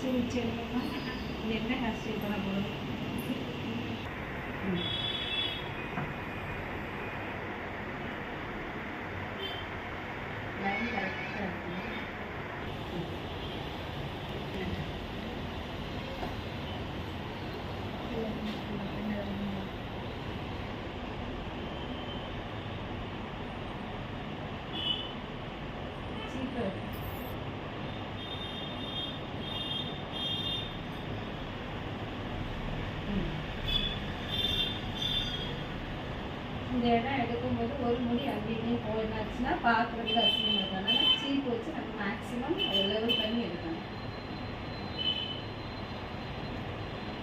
Style வச்சு இடம் எடுக்கும்போது ஒரு முடி அங்கேயுமே போயிருந்தாச்சுன்னா பார்க்குறதுக்கு அசிங்கம் இருக்கும். அதனால் சீப்பு வச்சு நம்ம மேக்ஸிமம் அதை லெவல் பண்ணி எடுக்கணும்.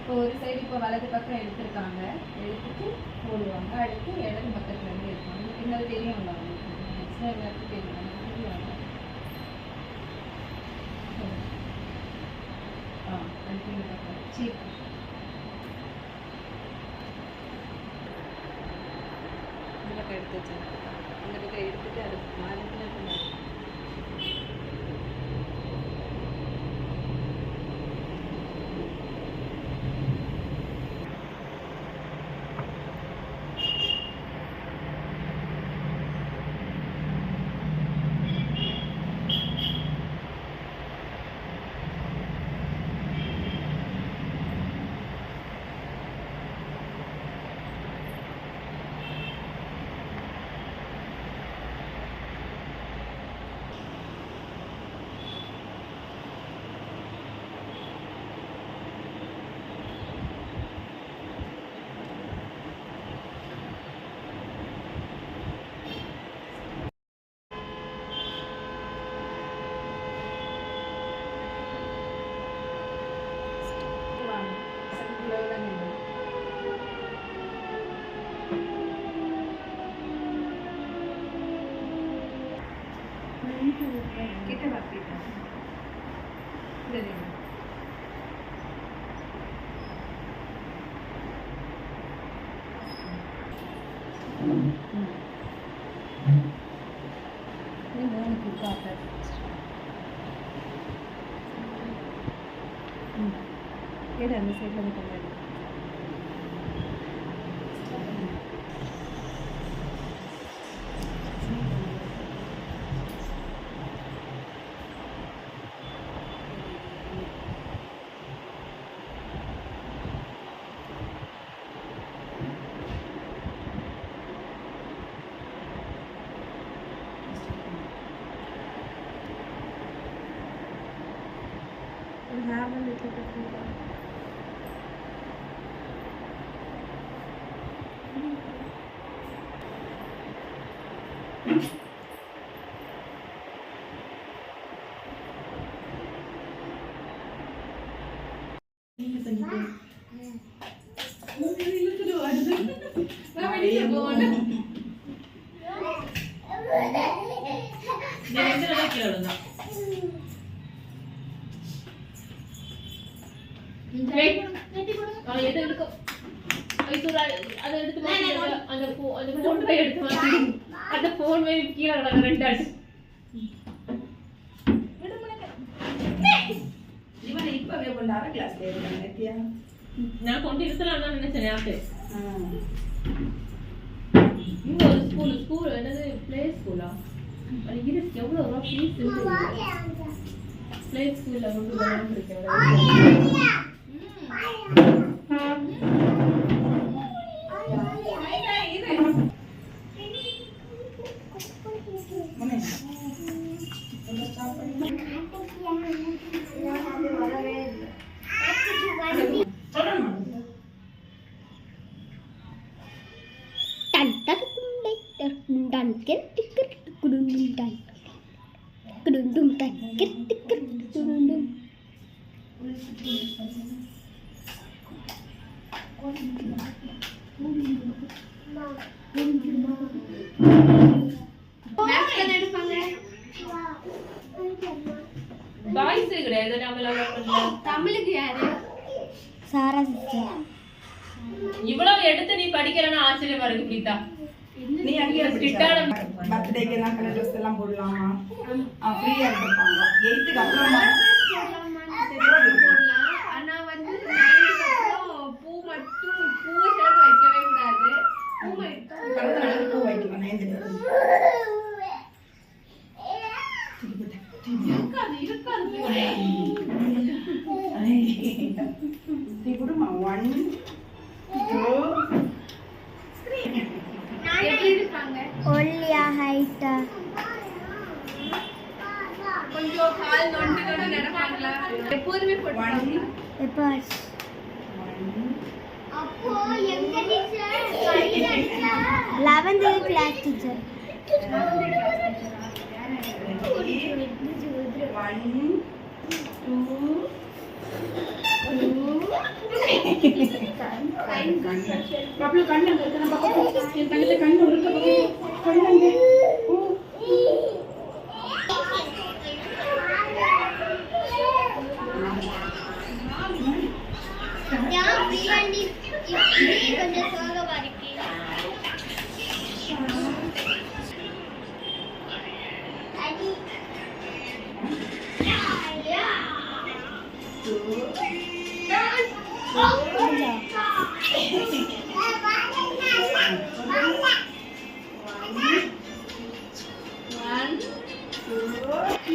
இப்போ ஒரு சைடு இப்போ வலது பக்கம் எடுத்திருக்காங்க. எடுத்துட்டு போடுவாங்க அடுத்து இடது பக்கத்துல இருந்து எடுப்பாங்க பின்னால் தெரியும் அவங்களுக்கு மேக்ஸிமம் எல்லாருக்கும் தெரியும்? ஆ கண்டினியூ பக்கம் சீப் இந்த பக்கம் எடுத்து வச்சேன் இந்த பக்கம் எடுத்துட்டு அது மாதிரி கிட்ட வாக்கிட்டேன் தெரியும் மூணுக்கு காட்டர் எடு அந்த அவன் நான் கொண்டு இருக்கலாம் தான் நினைச்சேன் ஞாபகம் இங்க ஒரு ஸ்கூல் ஸ்கூல் என்னது பிளே ஸ்கூலா அது இருக்கு எவ்வளவு ரூபா ஃபீஸ் இருக்கு பிளே ஸ்கூல்ல கொண்டு வரலாம்னு dan ker tiker kudundum dan kudundum. Dan ker tiker kudundum boys கிடையாது நம்மள தமிழுக்கு யாரு? சாரா சிஸ்டர். இவ்வளவு எடுத்து நீ படிக்கிறேன்னு ஆச்சரியமா இருக்கு கீதா நீ அங்கே பர்த்டேக்கு எல்லாம் கலர் ட்ரெஸ் எல்லாம் போடலாமா? ஃப்ரீயா இருப்பாங்க எயித்துக்கு அப்புறமா? ஆனா வந்து பூ மட்டும் பூ சேர்ந்து வைக்கவே கூடாது. பூ மட்டும் பூ வைக்கலாம் இருக்காது இருக்காது. ஒன் டூ ಒಳ್ಳೆಯ ಹೈಟ ಎಪರ್ಸ್ eleventh class teacher one two கண்ணு இருக்க பக்கம் கண்ணு அங்க அது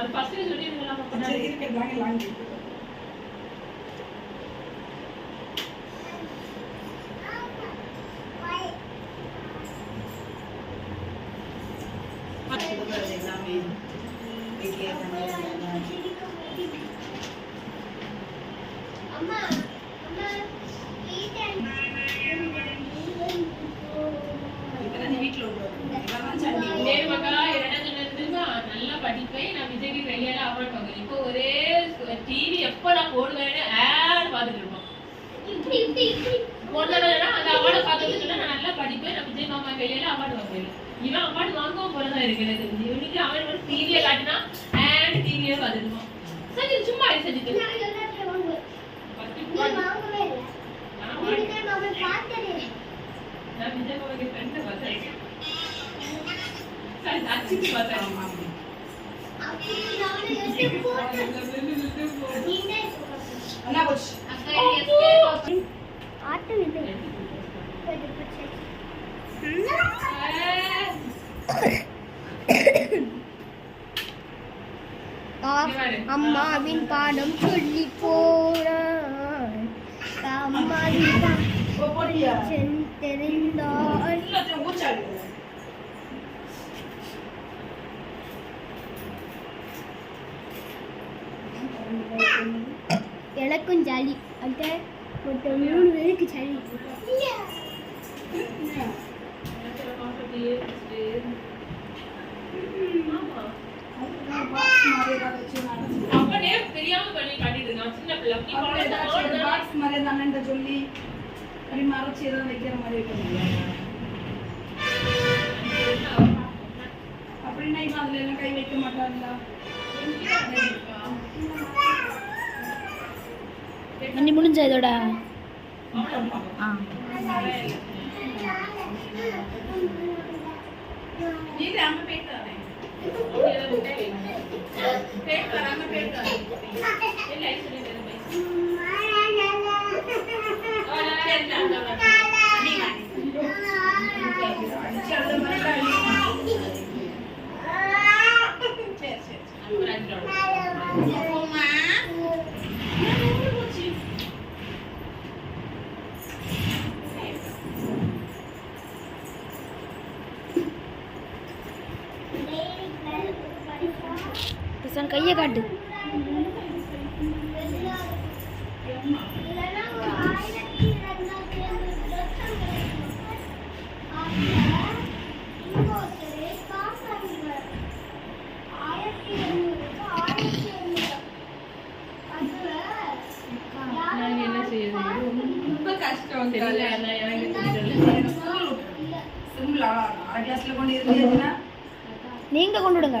அது ஃபர்ஸ்ட் சொல்லிருக்கலாம் சரி இருக்கிறதாங்க லாங் எல்லாமே வீட்லயே பண்ணி அம்மா அம்மா வீட்டை- இதெல்லாம் நீ வீட்டுல விடுவாங்க இதெல்லாம் சண்டி டேய் மக்கா என்ன சொன்னது தெரியுமா நல்லா படிப்பேன் கையால அவார்ட் வாங்குவேன் இப்போ ஒரே டிவி எப்ப நான் போடுவேன்னு ஆட் பார்த்துட்டு இருப்போம். ஒரு தடவை அந்த அவார்டை பார்த்துட்டு சொன்னா நான் நல்லா படிப்பேன். நான் விஜய் மாமா கையால அவார்டு வாங்குவேன். இவன் அவார்டு வாங்கவும் போலதான் இருக்கு எனக்கு. இவனுக்கு அவன் ஒரு டிவியை காட்டினா ஆண்ட் டிவியே பார்த்துட்டு இருப்பான். சரி சும்மா சஜித்து நான் மாமா விஜய் ஃப்ரெண்டை பார்த்தேன் சரி அச்சிச்சு பார்த்தேன். 一条那个新裤子 ஏதாச்சும் ஒரு பாடு. பாக்ஸ் மாதிரி ஏதாவது அண்ணன்ட்ட சொல்லி அப்படி மறைச்சு ஏதாவது வைக்கிற மாதிரி வைக்க முடியாது அப்படின்னா இவன் அதுல எல்லாம் கை வைக்க மாட்டான்ல இன்னி முடிஞ்ச இதோட? இது அம்மா போயிட்டு ஹசன் கையை காட்டு. நீங்க கொண்டு விடுங்க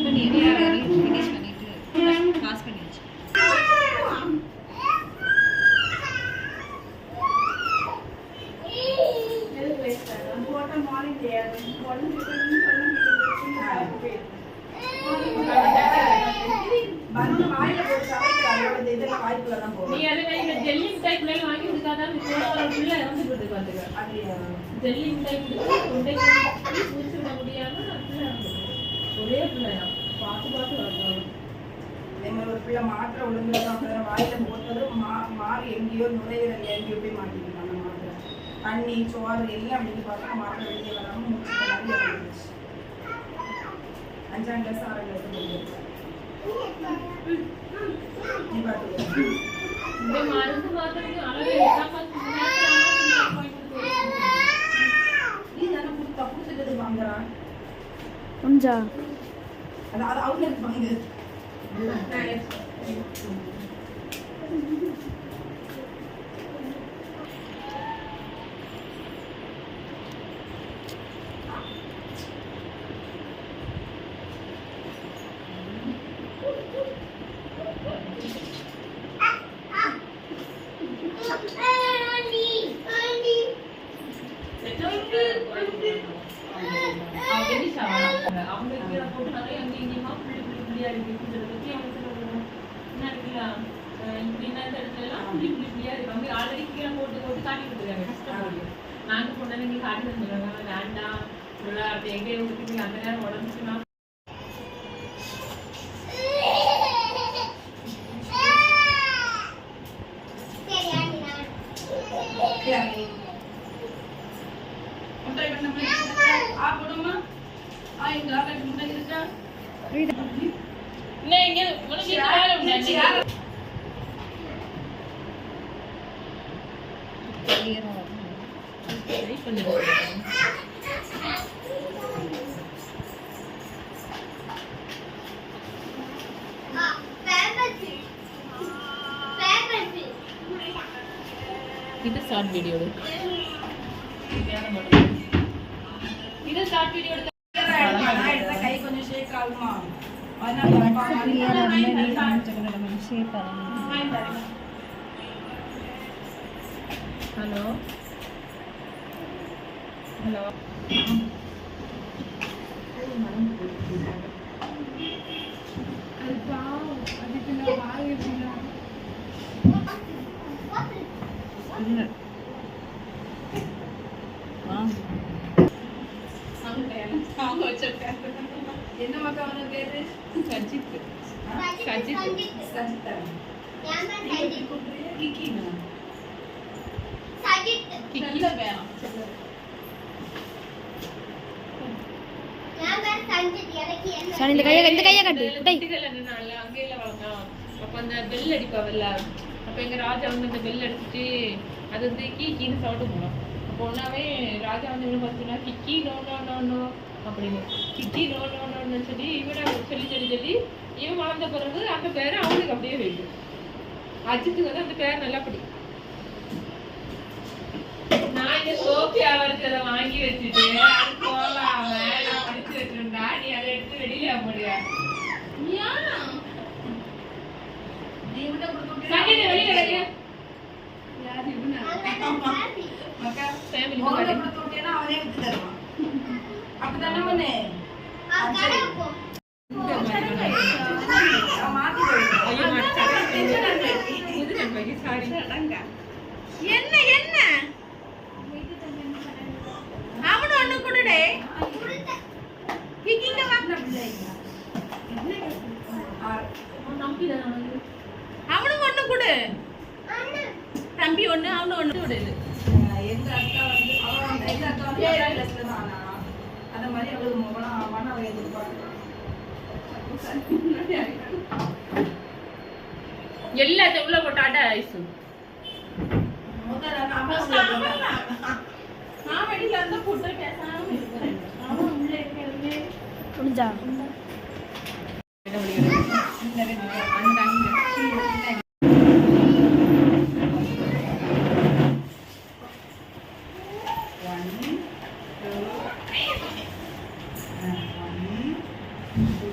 ஜெல்லி மிட்டாய் கொடுத்து கொண்டே முடிச்சு விட முடியாம பிள்ளை இறந்து போச்சு. ஒரே பிள்ளையா. பார்த்து பார்த்து மாதிரி ஒரு பிள்ளை மாத்திரை சாப்பிடுற வாயில போட்டதும் மா மாறி எங்கேயோ நுரையீரல் எங்கேயோ போய் மாட்டிக்கிட்டாங்க அந்த மாத்திரை. தண்ணி சோறு எல்லாம் வெளியே பார்த்தா மாத்திரை வெளியே வராம மூச்சு அஞ்சாம் கிளாஸ் ஆறாம் கிளாஸ் இந்த மருந்து மாத்திரைக்கு அளவு போய் கொடுத்து நீ தானே கொடுத்தா கொடுத்துட்டு வாங்குறான் முடிஞ்சா அது அது அவங்களுக்கு வாங்கு அவங்க சாப்பிடுறாங்க அவங்க கீழே போட்டு நிறைய அங்கே இங்கேயுமா புள்ளி புள்ளி புள்ளியா இருக்கு இதை பத்தி அவங்க சொல்லுவாங்க என்ன இருக்குல்ல அஹ் இப்படி என்ன இந்த இடத்துல எல்லாம் புள்ளி புள்ளி புள்ளியா இருக்கு அவங்க ஆல்ரெடி கீழே போட்டு போட்டு காட்டி கொடுத்துருக்காங்க கஷ்டப்பட்டு நாங்க பொண்ணு நீங்க வேண்டாம் எங்கே விட்டுட்டு அந்த நேரம் உடம்புச்சுன்னா ഇത് ഷോർട്ട് വീഡിയോ ഇത് ഷോർട്ട് വീഡിയോ ഹലോ? ഹലോ? என்ன மக்கா அவன பேரு? சஜித். சஜித் சஜிதா. சரி இந்த கையை இந்த கையை கட்டு. டேய். அப்ப அந்த பெல் அடிப்பாவல்ல அப்ப எங்க ராஜா வந்து அந்த பெல் அடிச்சுட்டு அது வந்து கீ கீன்னு சவுண்டு போடும். அப்போ ஒன்னாவே ராஜா வந்து இவனு பார்த்தீங்கன்னா கிக்கி நோ நோ நோ நோ அப்படின்னு. கிக்கி நோ நோ நோன்னு சொல்லி இவனை சொல்லி சொல்லி சொல்லி இவன் வளர்ந்த பிறகு அந்த பேரை அவனுக்கு அப்படியே வைக்கும் அஜித்துக்கு வந்து அந்த பேர் நல்லா பிடிக்கும். நான் இந்த சோஃபியா இருக்கிறத வாங்கி வச்சுட்டு அது போலாம் நான் படிச்சு வச்சிருந்தா நீ அதை எடுத்து வெளியில சங்கீத வெளியில கிடையாது என்ன என்ன அவனு ஒண்ணு கொடுடே கிக்கிங்க வாங்க அவனுக்கு ஒண்ணு கொடு தம்பி ஒண்ணு அவனு ஒண்ணு கொடு எங்க அக்கா வந்து அவ வந்து எங்க அக்கா வந்து ஏழாம் கிளாஸ்ல தான் ஆனா அவளுக்கு முகலாம் ஆவான்னு அவ எதிர்பார்க்கறான் எல்லாத்தையும் உள்ள போட்டு அட ஐசு. நான் Mm-hmm.